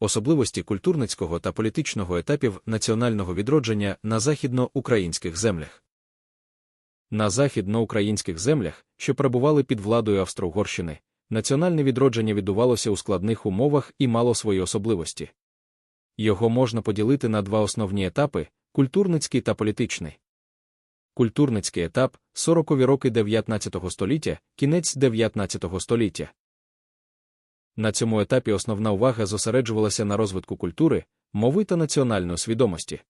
особливості культурницького та політичного етапів національного відродження на західноукраїнських землях. На західноукраїнських землях, що перебували під владою Австро-Угорщини, національне відродження відбувалося у складних умовах і мало свої особливості. Його можна поділити на два основні етапи культурницький та політичний. Культурницький етап 40-ві роки 19 століття, кінець 19 століття. На цьому етапі основна увага зосереджувалася на розвитку культури, мови та національної свідомості.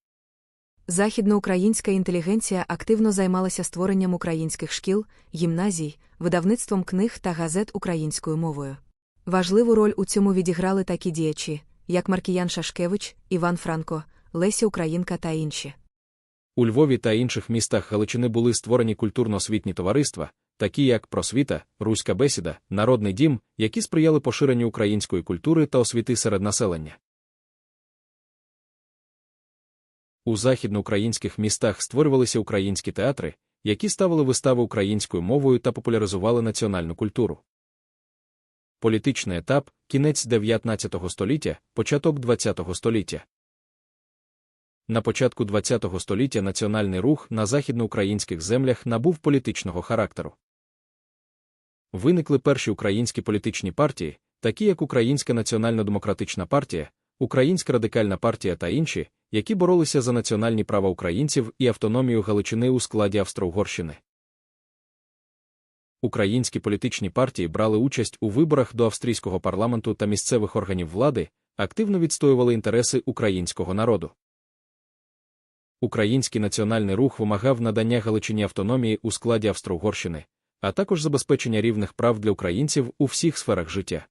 Західноукраїнська інтелігенція активно займалася створенням українських шкіл, гімназій, видавництвом книг та газет українською мовою. Важливу роль у цьому відіграли такі діячі, як Маркіян Шашкевич, Іван Франко, Леся Українка та інші. У Львові та інших містах Галичини були створені культурно-освітні товариства, такі як Просвіта, Руська бесіда, Народний дім, які сприяли поширенню української культури та освіти серед населення. У західноукраїнських містах створювалися українські театри, які ставили вистави українською мовою та популяризували національну культуру. Політичний етап кінець 19 століття, початок 20 століття. На початку ХХ століття національний рух на західноукраїнських землях набув політичного характеру. Виникли перші українські політичні партії, такі як Українська національно-демократична партія, Українська радикальна партія та інші, які боролися за національні права українців і автономію Галичини у складі Австро-Угорщини. Українські політичні партії брали участь у виборах до австрійського парламенту та місцевих органів влади, активно відстоювали інтереси українського народу. Український національний рух вимагав надання Галичині автономії у складі Австро-Угорщини, а також забезпечення рівних прав для українців у всіх сферах життя.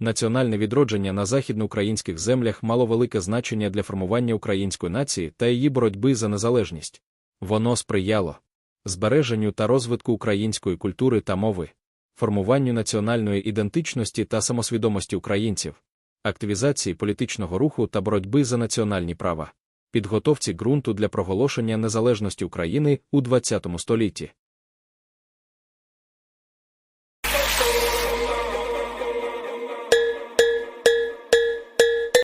Національне відродження на західноукраїнських землях мало велике значення для формування української нації та її боротьби за незалежність. Воно сприяло збереженню та розвитку української культури та мови, формуванню національної ідентичності та самосвідомості українців, активізації політичного руху та боротьби за національні права, підготовці ґрунту для проголошення незалежності України у ХХ столітті.